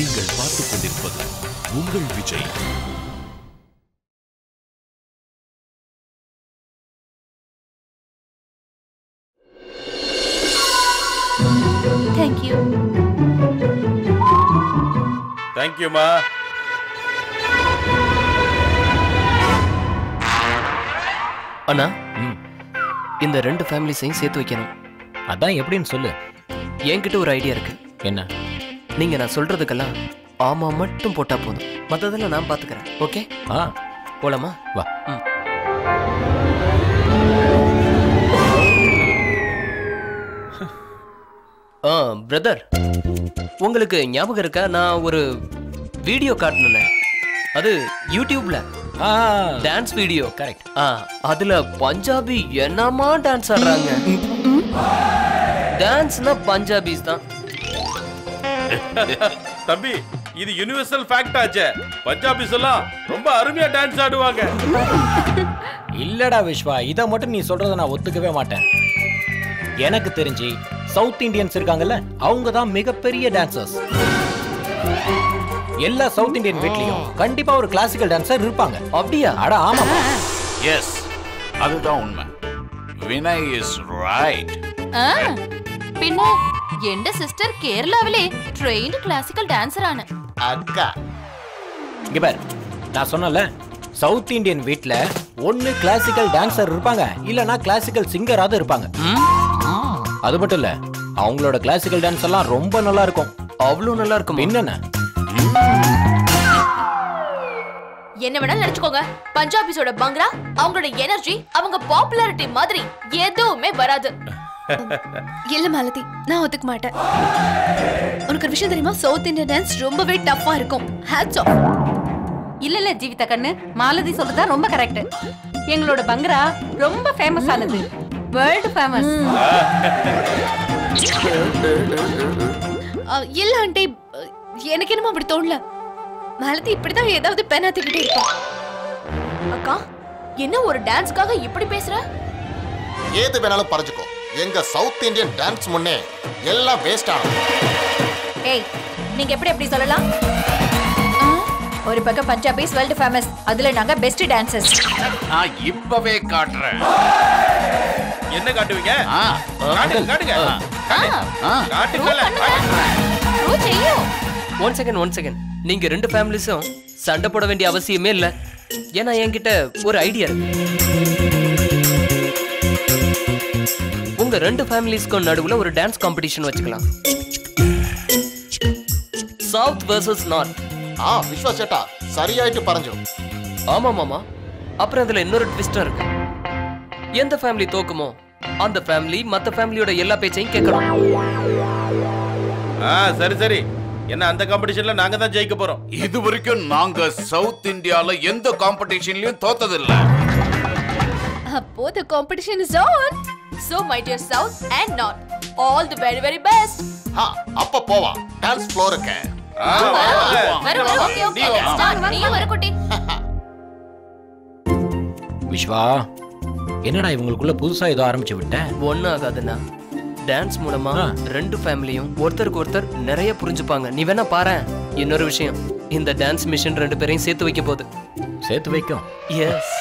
நீங்கள் பார்த்துக் கொண்டிருப்பது உங்கள் விஜய். தேங்க்யூ தேங்க்யூமா அண்ணா இந்த ரெண்டு ஃபேமிலிஸையும் சேர்த்து வைக்கணும். அதான் எப்படின்னு சொல்லு. என்கிட்ட ஒரு ஐடியா இருக்கு. என்ன? நீங்க நான் சொல்றதுக்கெல்லாம் ஆமா மட்டும் போட்டா போதும். மத்ததெல்லாம் நான் பாத்துக்கிறேன். ஓகே? ஆ. போலாமா? வா. ஆ பிரதர் உங்களுக்கு ஞாபகம் இருக்கா? நான் ஒரு வீடியோ காட்டினேன் அது யூடியூப்ல டான்ஸ் வீடியோ கரெக்ட் ஆ அதுல பஞ்சாபி என்னமா டான்ஸ் ஆடுறாங்க? டான்ஸ்னா பஞ்சாபிஸ் தான். தம்பி இது யுனிவர்சல் ஃபேக்ட் ஆச்சே. பஞ்சாபிஸ் எல்லாம் ரொம்ப அருமையா டான்ஸ் ஆடுவாங்க. இல்லடா விஸ்வா இத மட்டும் நீ சொல்றத நான் ஒத்துக்கவே மாட்டேன். எனக்கு தெரிஞ்சு சவுத் இந்தியன்ஸ் இருக்காங்கல்ல அவங்க தான் மிகப்பெரிய டான்சர்ஸ் எல்லா சவுத் இந்தியன் வீட்லயும் கண்டிப்பா ஒரு கிளாசிக்கல் டான்சர் இருப்பாங்க. அப்படியா? அட ஆமா. எஸ் அதுதான் உண்மை. வினய் இஸ் ரைட் பின்ன? എന്റെ സിസ്റ്റർ കേരളാവിലെ ട്രെയിൻഡ് ക്ലാസിക്കൽ ഡാൻസർ ആണ് அக்கா இங்க பாரு நான் சொன்னல சவுத் இந்தியன் வீட்ல ஒன்னு கிளாசிக்கல் டான்சர் இருப்பாங்க இல்லனா கிளாசிக்கல் சிங்கராவது இருப்பாங்க அது மட்டும் இல்ல அவங்களோட கிளாசிக்கல் டான்ஸ் எல்லாம் ரொம்ப நல்லா இருக்கும் அவ்வளோ நல்லா இருக்கும் என்னென்ன என்ன வேணாலும் நினைச்சுக்கோங்க பஞ்சாபிஸோட பங்களா அவங்களோட எனர்ஜி அவங்க பாப்புலாரிட்டி மாதிரி எதுவுமே வராது இல்ல மாலதி நான் ஒத்துக்க மாட்டேன். உனக்கு ஒரு விஷயம் தெரியுமா? சவுத் இந்தியன் டான்ஸ் ரொம்பவே டஃப்பா இருக்கும். ஹேட்ஸ் ஆஃப் இல்ல இல்ல ஜீவிதா கண்ணு. மாலதி சொல்றதா ரொம்ப கரெக்ட் எங்களோட பங்கரா ரொம்ப ஃபேமஸ் ஆனது. வேர்ல்டு ஃபேமஸ் இல்ல ஆண்டி. எனக்கு என்னமோ அப்படி தோணல. மாலதி இப்படிதான் ஏதாவது பெனாத்திக்கிட்டே இருப்பான் அக்கா என்ன ஒரு டான்ஸ்க்காக இப்படி பேசுற? ஏது வேணாலும் பறஞ்சுக்கோ. எங்க சவுத் இந்தியன் டான்ஸ் முன்னே எல்லாம் வேஸ்ட் ஆனது ஏய் நீங்க எப்படி எப்படி சொல்லலாம்? ஒரு பக்கம் பஞ்சாபிஸ் வேர்ல்டு ஃபேமஸ் அதுல நாங்க பெஸ்ட் டான்சர்ஸ் நான் இப்பவே காட்டுறேன். என்ன காட்டுவீங்க? ஆ, காட்டுங்க காட்டுங்க. செய்யும் ஒன் செகண்ட் ஒன் செகண்ட் நீங்க ரெண்டு ஃபேமிலிஸும் சண்டை போட வேண்டிய அவசியமே இல்ல. ஏன்னா என்கிட்ட ஒரு ஐடியா இருக்கு. உங்க ரெண்டு ஃபேமிலிஸ்க்கும் நடுவுல ஒரு டான்ஸ் காம்படிஷன் வச்சுக்கலாம். சவுத் வெர்சஸ் நார்த் ஆ விஸ்வா சேட்டா சரியாயிட்டு பறஞ்சு ஆமா மாமா. அப்புறம் அதுல இன்னொரு ட்விஸ்டும் இருக்கு. எந்த ஃபேமிலி தோக்குமோ அந்த ஃபேமிலி மத்த ஃபேமிலியோட எல்லா பேச்சையும் கேட்கணும். ஆ சரி சரி. என்ன அந்த காம்படிஷன்ல நாங்க தான் ஜெயிக்க போறோம். இது வரைக்கும் நாங்க சவுத் இந்தியால எந்த காம்படிஷன்லயும் தோத்ததில்ல. அப்போ the competition is on so my dear south and north all the very very best ஆ அப்ப போவா. டான்ஸ் ஃப்ளோருக்கு ஆ, வாங்க. வர வர ஓகே ஓகே. ஸ்டார்ட் நீ வர குட்டி. விஸ்வா என்னடா இவங்களுக்குள்ள புதுசா ஏதோ ஆரம்பிச்சு விட்டேன் ஒன்னும் ஆகாதுண்ணா. டான்ஸ் மூலமா. ரெண்டு ஃபேமிலியும் ஒருத்தருக்கு ஒருத்தர் நிறைய புரிஞ்சுப்பாங்க. நீ வேணா பாரேன் இன்னொரு விஷயம். இந்த டான்ஸ் மிஷின் ரெண்டு பேரையும் சேர்த்து வைக்க போகுது. சேர்த்து வைக்கும். எஸ்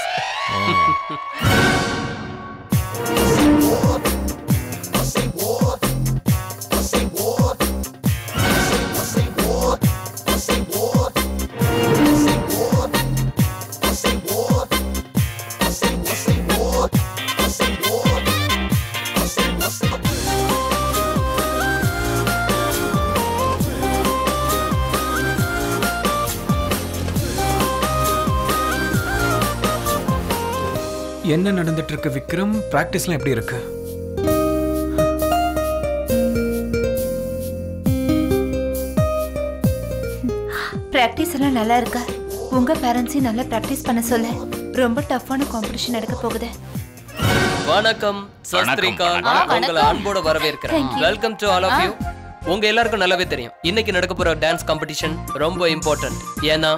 என்ன நடந்துட்டு இருக்கு விக்ரம்? பிராக்டிஸ்லாம் எப்படி இருக்கு? பிராக்டிஸ் எல்லாம் நல்லா இருக்கா? உங்க பேரண்ட்ஸையும் நல்லா பிராக்டிஸ் பண்ண சொல்ல. ரொம்ப டஃப்பான காம்படிஷன் நடக்க போகுது. வணக்கம். வணக்கம். உங்களை அன்போட வரவேற்கிறேன். Welcome to all of you உங்க எல்லாருக்கும் நல்லாவே தெரியும். இன்னைக்கு நடக்க போற டான்ஸ் காம்படிஷன் ரொம்ப இம்பார்ட்டன்ட் ஏன்னா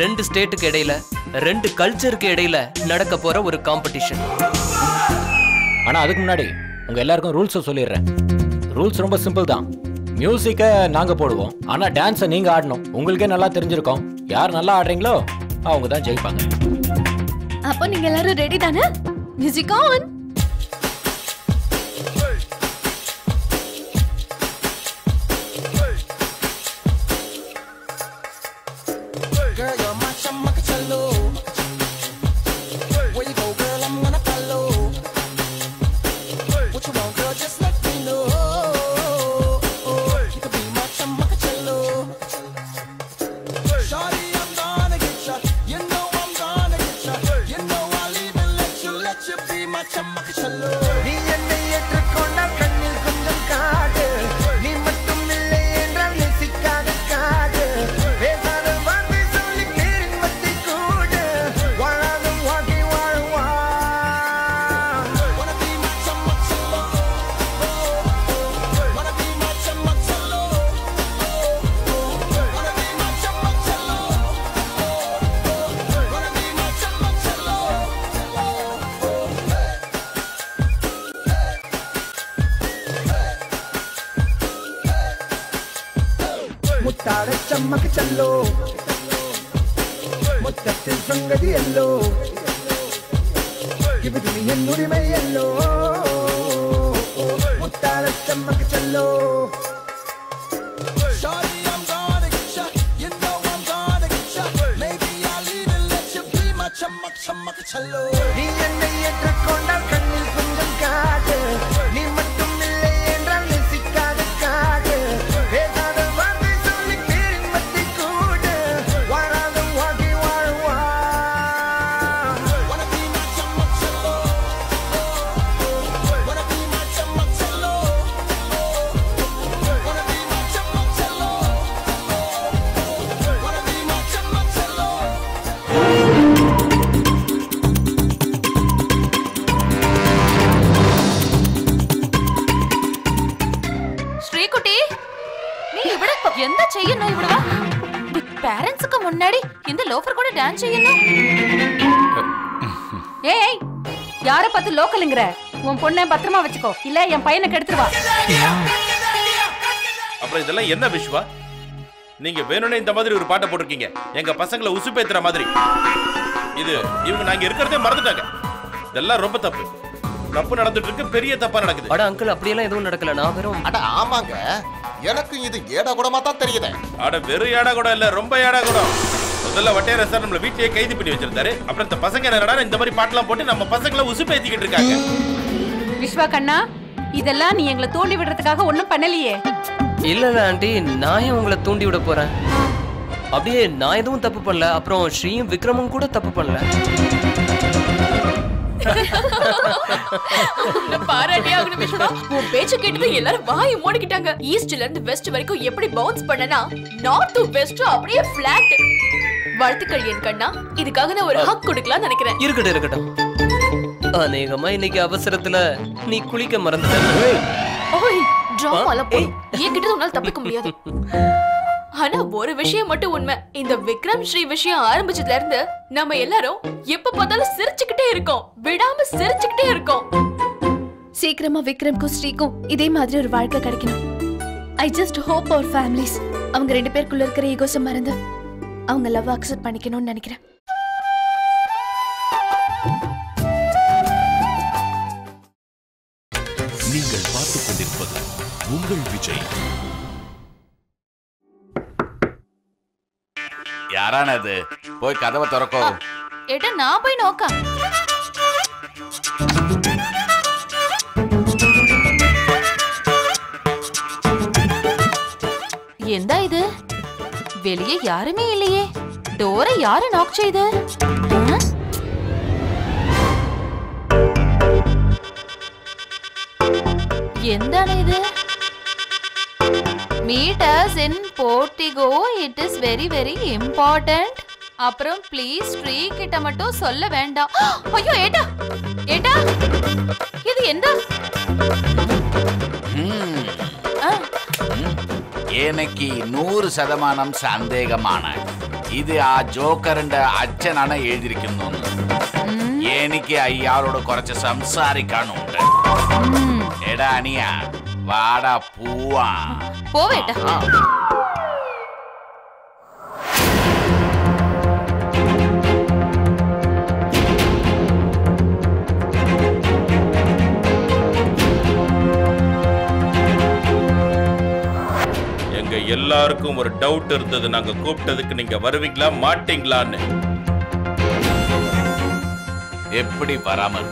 ரெண்டு ஸ்டேட்டுக்கு இடையில ரெண்டு கல்ச்சருக்கு இடையில நடக்க போற ஒரு காம்படிஷன் ஆனா அதுக்கு முன்னாடி உங்க எல்லாருக்கும் ரூல்ஸை சொல்லிடுறேன். ரூல்ஸ் ரொம்ப சிம்பிள் தான். மியூசிக்கை நாங்க போடுவோம். ஆனா டான்ஸை நீங்க ஆடணும். உங்களுக்கே நல்லா தெரிஞ்சிருக்கும். யார் நல்லா ஆடுறீங்களோ அவங்க தான் ஜெயிப்பாங்க. அப்போ நீங்க எல்லாரும் ரெடி தானே? மியூசிக் ஆன் ഇവിടുന്ന് എന്നുരിമയല്ലോ മുത്താരത്തമ്മക്ക് ചെല്ലോ. பார்த்து லோக்கலுங்கிற. உன் பொண்ணை பத்திரமா வச்சுக்கோ. இல்ல என் பையனை கெடுத்துருவா. அப்புறம் இதெல்லாம் என்ன விஷ்வா? நீங்க வேணும்னே இந்த மாதிரி ஒரு பாட்டை போட்டிருக்கீங்க. எங்க பசங்களை உசுப்பேத்துற மாதிரி. இது இவங்க நாங்க இருக்கிறதே மறந்துட்டாங்க. இதெல்லாம் ரொம்ப தப்பு. தப்பு நடந்துட்டு இருக்கு பெரிய தப்பா நடக்குது. அட அங்கிள் அப்படியெல்லாம் எதுவும் நடக்கல நான் வெறும் அட ஆமாங்க. எனக்கு இது ஏடா கூடமா தான் தெரியுது. அட வெறும் ஏடா கூட இல்ல ரொம்ப ஏடா கூட முதல்ல வட்டையர சார் நம்மள வீட்லயே கைது பண்ணி வச்சிருந்தாரு. அப்புறம் இந்த பசங்க என்னடா இந்த மாதிரி பாட்டெல்லாம் போட்டு நம்ம பசங்களை உசுப்பேத்திக்கிட்டு இருக்காங்க. விஸ்வா கண்ணா இதெல்லாம் நீ எங்களை தூண்டி விடுறதுக்காக ஒண்ணும் பண்ணலையே. இல்ல இல்ல ஆண்டி நான் ஏன் உங்களை தூண்டி விட போறேன்? அப்படியே நான் எதுவும் தப்பு பண்ணல அப்புறம் ஸ்ரீயும் விக்ரமும் கூட தப்பு பண்ணல. உன்னை பாராட்டி ஆகணும் விஷ்வா உன் பேச்ச கேட்டது எல்லாரும் வாய் மூடிக்கிட்டாங்க. ஈஸ்ட்ல இருந்து வெஸ்ட் வரைக்கும் எப்படி பவுன்ஸ் பண்ணனா நார்த் டு வெஸ்ட் அப்படியே ஃபிளாட் வாழ்த்துக்கள் என் கண்ணா. இதுக்காக நான் ஒரு ஹக் கொடுக்கலாம்னு நினைக்கிறேன். இருக்கட்டும் இருக்கட்டும். அநேகமா இன்னைக்கு அவசரத்துல நீ குளிக்க மறந்துட்ட. ஓய். டிராமால போய். என்கிட்ட உன்னால தப்பிக்க முடியாது. ஆனா ஒரு விஷயம் மட்டும் உண்மை. இந்த விக்ரம் ஸ்ரீ விஷயம் ஆரம்பிச்சதுல இருந்து நம்ம எல்லாரும் எப்ப பார்த்தாலும் சிரிச்சுக்கிட்டே இருக்கோம். விடாம சிரிச்சுக்கிட்டே இருக்கோம். சீக்கிரமா விக்ரம்க்கும் ஸ்ரீக்கும் இதே மாதிரி ஒரு வாழ்க்கை கிடைக்கணும். I just hope our families அவங்க ரெண்டு பேருக்குள்ள இருக்கிற ஈகோசம் மறந்து அவங்க லவ் அக்செப்ட் பண்ணிக்கணும்னு நினைக்கிறேன். நீங்கள் பார்த்துக் கொண்டிருப்பது உங்கள் விஜய். யாரானது? போய் கதவை திறக்கோ. எட நான் போய் நோக்கா? எந்த இது? வெளியே யாருமே இல்லையே டோரை யாரு நாக் செய்து ஆ? എന്താണ് ഇത് meet us in portico it is very very important அப்புறம் ப்ளீஸ் ஸ்ரீ கிட்ட மட்டும் சொல்ல வேண்டாம் ஐயோ ஏட்டா ஏட்டா இது எந்த ஆ, എനിക്ക് നൂറ് ശതമാനം സന്ദേഹമാണ്. ഇത് ആ ജോക്കറിന്റെ അച്ഛനാണ് എഴുതിയിരിക്കുന്നത്. എനിക്ക് അയാളോട് കുറച്ച് സംസാരിക്കാനുണ്ട്. എടാ അനിയ വാടാ പോവാ. പോവേട്ടാ. எல்லாருக்கும் ஒரு டவுட் இருந்தது. நாங்க கூப்பிட்டதுக்கு நீங்க வருவீங்களா? மாட்டீங்களான்னு. எப்படி வராம?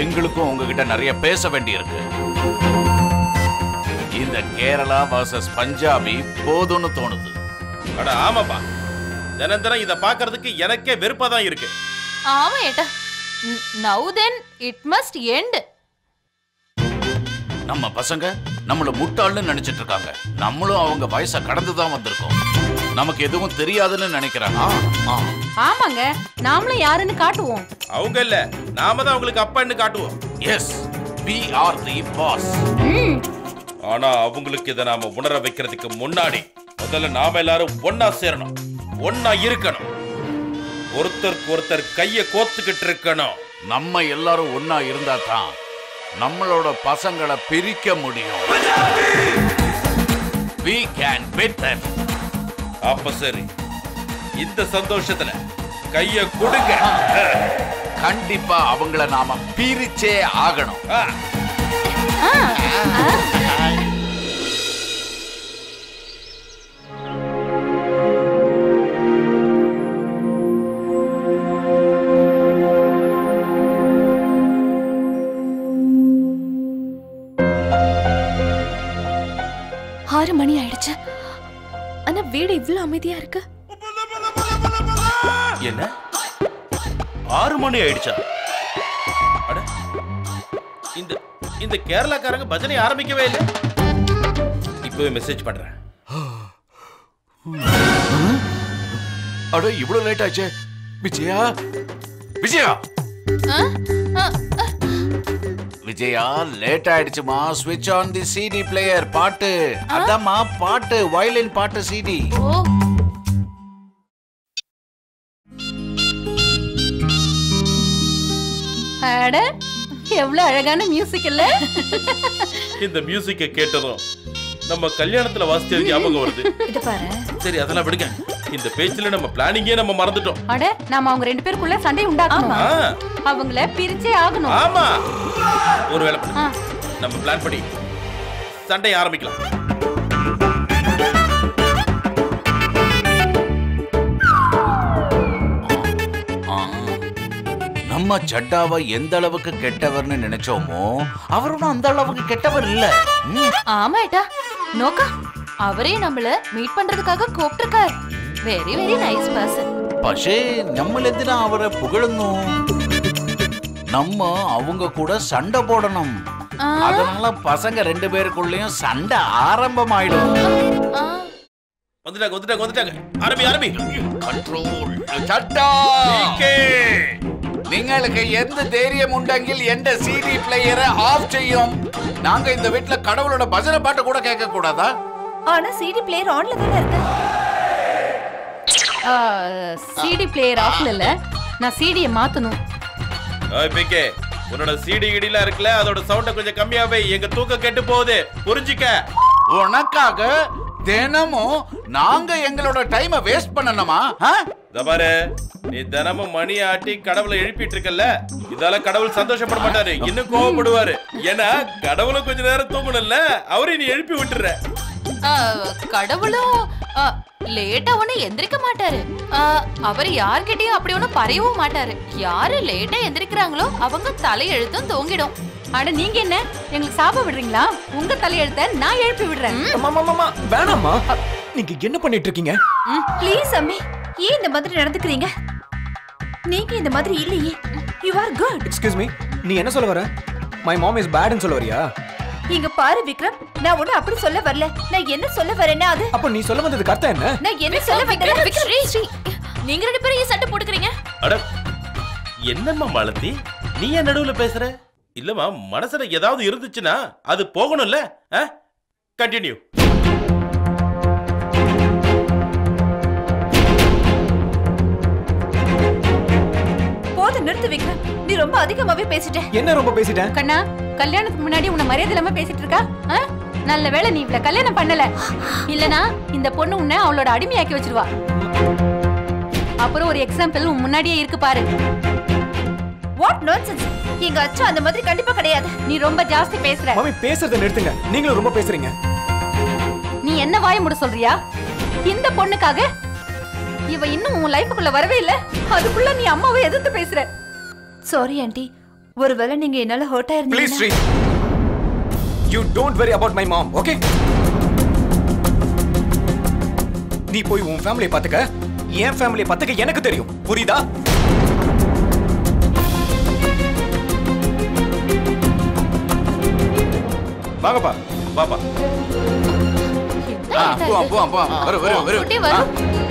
எங்களுக்கும் உங்ககிட்ட நிறைய பேச வேண்டியிருக்கு. இந்த கேரளா வர்சஸ் பஞ்சாபி போதும்னு தோணுது. அட ஆமாப்பா. தினம் தினம் இதை பார்க்கிறதுக்கு எனக்கே வெறுப்பா தான் இருக்கு. ஆமா ஏட்டா. Now then it must end நம்ம பசங்க நம்மள முட்டாள்னு நினைச்சிட்டு இருக்காங்க நம்மளும் அவங்க வயசை கடந்து தான் வந்திருக்கோம். நமக்கு எதுவும் தெரியாதுன்னு நினைக்கிறாங்க ஆமாங்க. நாமளும் யாருன்னு காட்டுவோம். அவங்க இல்ல. நாம தான் அவங்களுக்கு அப்பான்னு காட்டுவோம். Yes we are the boss ஆனா அவங்களுக்கு இதை நாம உணர வைக்கிறதுக்கு முன்னாடி முதல்ல நாம எல்லாரும் ஒன்னா சேரணும். ஒன்னா இருக்கணும். ஒருத்தருக்கு ஒருத்தர் கைய கோத்துக்கிட்டு இருக்கணும். நம்ம எல்லாரும் ஒன்னா இருந்தா தான் நம்மளோட பசங்களை பிரிக்க முடியும். We can beat them. அப்ப சரி. இந்த சந்தோஷத்துல கைய கொடுங்க. கண்டிப்பா அவங்கள நாம பிரிச்சே ஆகணும். மணி ஆயிடுச்சா? அட இந்த இந்த கேரளாக்காரங்க பஜனை ஆரம்பிக்கவே இல்லை. இப்பவே மெசேஜ் பண்றேன். அட இவ்வளவு லேட் ஆச்சே. விஜயா? விஜயா? விஜயா லேட் ஆயிடுச்சுமா. ஸ்விட்ச் ஆன் தி சிடி பிளேயர் பாட்டு. அதாம்மா பாட்டு வயலின் பாட்டு சிடி அட எவ்வளவு அழகான மியூசிக் இல்ல. இந்த மியூசிக்கை கேட்டதும் நம்ம கல்யாணத்துல வாசிச்சது ஞாபகம் வருது. இது பாரு. சரி அதெல்லாம் விடுங்க. இந்த பேச்சுல நம்ம பிளானிங்கே நம்ம மறந்துட்டோம். அட நாம அவங்க ரெண்டு பேருக்குள்ள சண்டை உண்டாக்கணும். அவங்கள பிரிச்சே ஆகணும். ஆமா. ஒரு வேலை பண்ணு. ஆ. நம்ம பிளான் படி சண்டை ஆரம்பிக்கலாம். நம்ம சட்டாவை எந்த அளவுக்கு கெட்டவர்னு நினைச்சோமோ அவரும் அந்த அளவுக்கு கெட்டவர் இல்ல ம். ஆமா ஏட்டா நோக்கா அவரே நம்மள மீட் பண்றதுக்காக கூப்பிட்டிருக்கார் வெரி வெரி நைஸ் பர்சன் പക്ഷേ നമ്മൾ എന്തിനാ അവരെ പുകഴുന്നു நம்ம அவங்க கூட சண்டை போடணும் அதனால பசங்க ரெண்டு பேருக்குள்ளயும் சண்டை ஆரம்பமாயிடும் வந்துட்டாங்க வந்துட்டாங்க வந்துட்டாங்க ஆரம்பி ஆரம்பி കൺട്രോൾ ചട്ടാ നിങ്ങൾക്ക് എന്ത് ധൈര്യമുണ്ടെങ്കിൽ എന്റെ സി ഡി പ്ലേയറെ ഓഫ് ചെയ്യും நாங்க இந்த வீட்ல கடவுளோட பஜனை பாட்டு கூட கேட்க கூடாதா ஆனா சிடி பிளேயர் ஆன்ல தானே இருக்கு சிடி பிளேயர் ஆஃப்ல இல்ல நான் சிடியை மாத்தணும் ஓய் பிகே உன்னோட சிடி கிடிலாம் இருக்குல்ல அதோட சவுண்ட கொஞ்சம் கம்மியாவே எங்க தூக்கம் கெட்டு போகுது புரிஞ்சுக்க உனக்காக தினமும் நாங்க எங்களோட டைமை வேஸ்ட் பண்ணணுமா ஆ? இதோ பாரு நீ தினமும் மணி ஆட்டி கடவுளை எழுப்பிட்டு இருக்கல்ல? இதால கடவுள் சந்தோஷப்பட மாட்டாரு இன்னும் கோவப்படுவாரு. ஏன்னா கடவுளும் கொஞ்ச நேரம் தூங்கணும்ல அவரையும் நீ எழுப்பி விட்டுற. ஆ, கடவுளும் லேட்டா ஒண்ணு எந்திரிக்க மாட்டாரு. ஆ, அவர் யார்கிட்டயும் அப்படி ஒண்ணும் பறையவும் மாட்டாரு. யாரு லேட்டா எந்திரிக்கிறாங்களோ அவங்க தலையெழுத்தும் தூங்கிடும். அட நீங்க என்ன? எங்களுக்கு சாப விடுறீங்களா? உங்க தலையெழுத்த நான் எழுப்பி விடுறேன். வேணாம்மா. நீங்க என்ன பண்ணிட்டு இருக்கீங்க? ப்ளீஸ் அம்மி. ஏன் இந்த மாதிரி நடந்துக்கிறீங்க? நீங்க இந்த மாதிரி இல்லையே. You are good excuse me நீ என்ன சொல்ல வர? மை மாம் இஸ் பேட்னு சொல்ல வரியா? இங்க பாரு விக்ரம். நான் ஒண்ணு அப்படி சொல்ல வரல. நான் என்ன சொல்ல வரேன்னா அது அப்ப நீ சொல்ல வந்ததுக்கு அர்த்தம் என்ன? நான் என்ன சொல்ல வந்தேன் விக்ரம், ஸ்ரீ, ஸ்ரீ. நீங்க ரெண்டு பேரும் ஏன் சண்டை போட்டுக்கிறீங்க? அட என்னம்மா மாலதி? நீ ஏன் நடுவுல பேசுற? இல்லம்மா மனசுல ஏதாவது இருந்துச்சுன்னா அது போகணும்ல கண்டினியூ நிறுத்து விக்ரம் நீ ரொம்ப அதிகமாவே பேசிட்ட. என்ன ரொம்ப பேசிட்டேன் கண்ணா கல்யாணத்துக்கு முன்னாடி உன்னை மரியாதை இல்லாம பேசிட்டு இருக்கா? நல்ல வேளை நீ இவள கல்யாணம் பண்ணல. இல்லனா இந்த பொண்ணு உன்னை அவளோட அடிமையாக்கி வச்சிருவா. அப்புறம் ஒரு எக்ஸாம்பிள் உன் முன்னாடியே இருக்கு பாரு. வாட் நான்சென்ஸ் எங்க அச்சு அந்த மாதிரி கண்டிப்பா கிடையாது. நீ ரொம்ப ஜாஸ்தி பேசுற. மாமி பேசுறதை நிறுத்துங்க. நீங்களும் ரொம்ப பேசுறீங்க. நீ என்ன வாய முட சொல்றியா? இந்த பொண்ணுக்காக இவ இன்னும் உன் லைஃபுக்குள்ள வரவே இல்ல. அதுக்குள்ள நீ அம்மாவை எதிர்த்து பேசுற. சாரி ஆண்டி ஒருவேளை நீங்க என்னால hurt please Sri ஆயிருந்தீங்க you don't worry about my mom okay நீ போய் உன் ஃபேமிலியை பாத்துக்க என் ஃபேமிலியை பாத்துக்க எனக்கு தெரியும். புரியுதா? வாங்கப்பா வரு வரு வரு குட்டி வரும். ஆ? அக்கா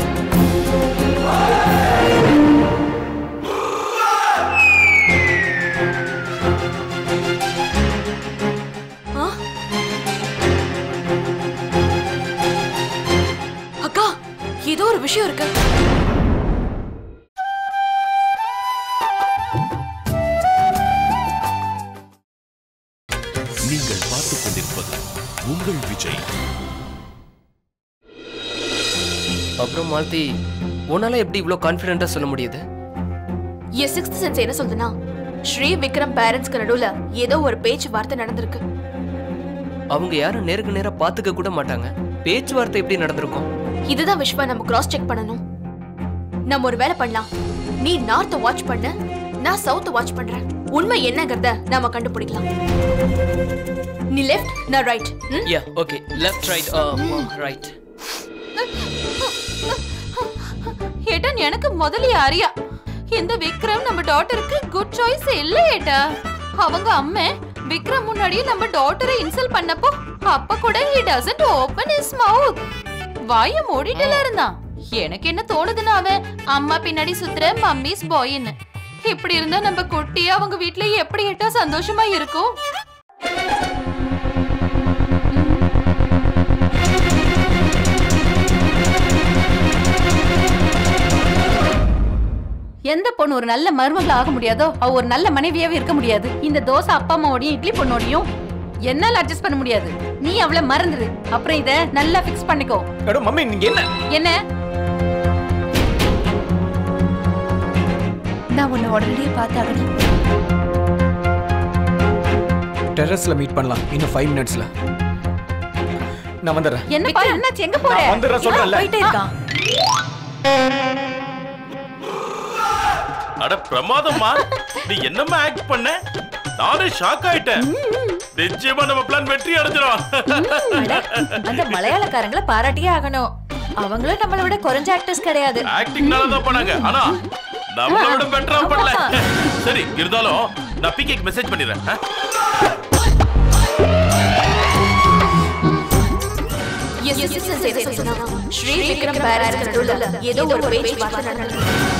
ஏதோ ஒரு விஷயம் இருக்கு. நீங்கள் பார்த்துக் கொண்டிருப்பது உங்கள் விஜய். அப்புறம் மாலதி உன்னால எப்படி இவ்ளோ கான்ஃபிடென்ட்டா சொல்ல முடியுது? என் சிக்ஸ்த் சென்ஸ் என்ன சொல்லுதுன்னா ஸ்ரீ விக்ரம் பேரண்ட்ஸ்க்கு நடுவுல ஏதோ ஒரு பேச்சுவார்த்தை நடந்திருக்கு. அவங்க யாரும் நேருக்கு நேரா பாத்துக்க கூட மாட்டாங்க. பேச்சுவார்த்தை எப்படி நடந்திருக்கும்? இதுதான் விஸ்வா நம்ம கிராஸ் செக் பண்ணணும். நம்ம ஒரு வேலை பண்ணலாம். நீ நார்த் வாட்ச் பண்ண நான் சவுத் வாட்ச் பண்றேன். உண்மை என்னங்கறத நாம கண்டுபிடிக்கலாம். நீ லெஃப்ட் நான் right yeah okay left right right ஏட்டா எனக்கு முதலிய அறியா. இந்த விக்ரம் நம்ம டாட்டருக்கு குட் சாய்ஸ் இல்ல ஏட்டா. அவங்க அம்மா விக்ரம் முன்னாடி நம்ம டாட்டரை இன்சல்ட் பண்ணப்போ அப்ப கூட he doesn't open his mouth வாய மூடிட்டுல இருந்தான். எனக்கு என்ன தோணுதுன்னா அவன் அம்மா பின்னாடி சுத்துற மம்மிஸ் பாயின்னு இப்படி இருந்தா நம்ம குட்டி அவங்க வீட்ல எப்படி ஏட்டா சந்தோஷமா இருக்கும்? எந்த பொண்ணு ஒரு நல்ல மருமகள் ஆக முடியாதோ அவ ஒரு நல்ல மனைவியாவே இருக்க முடியாது. இந்த தோசை அப்பா அம்மாவோடையும் இட்லி பொண்ணோடையும் என்னால அட்ஜஸ்ட் பண்ண முடியாது. நீ அவளை மறந்துரு. அப்புறம் இத நல்லா ஃபிக்ஸ் பண்ணிக்கோ. மம்மி நீங்க என்ன? என்ன? நான் உன்னை உடனடியே பார்த்தாகணும் டெரஸ்ல மீட் பண்ணலாம். இன்னும் ஃபைவ் மினிட்ஸ்ல நான் வந்துடுறேன். என்னப்பா என்னாச்சு? எங்க போற? நான் வந்துடுறேன் சொல்றேன்ல. போயிட்டே இருக்கான். அட பிரமாதம்மா. நீ என்னம்மா ஆக்ட் பண்ண? நானே ஷாக் ஆயிட்டேன். நிச்சயமா நம்ம பிளான் வெற்றி அடைஞ்சிரும். அந்த மலையாளக்காரங்களை பாராட்டியே ஆகணும். அவங்களும் நம்மளை விட குறைஞ்ச ஆக்டர்ஸ் கிடையாது. ஆக்டிங் நல்லா தான் பண்ணாங்க. ஆனா நம்மள விட பெட்டரா பண்ணல. சரி இருந்தாலும் நான் பிகேக்கு மெசேஜ் பண்ணிடுறேன். ஸ்ரீ விக்ரம் ஏதோ ஒரு பேச்சுவார்த்தை நடந்திருக்கு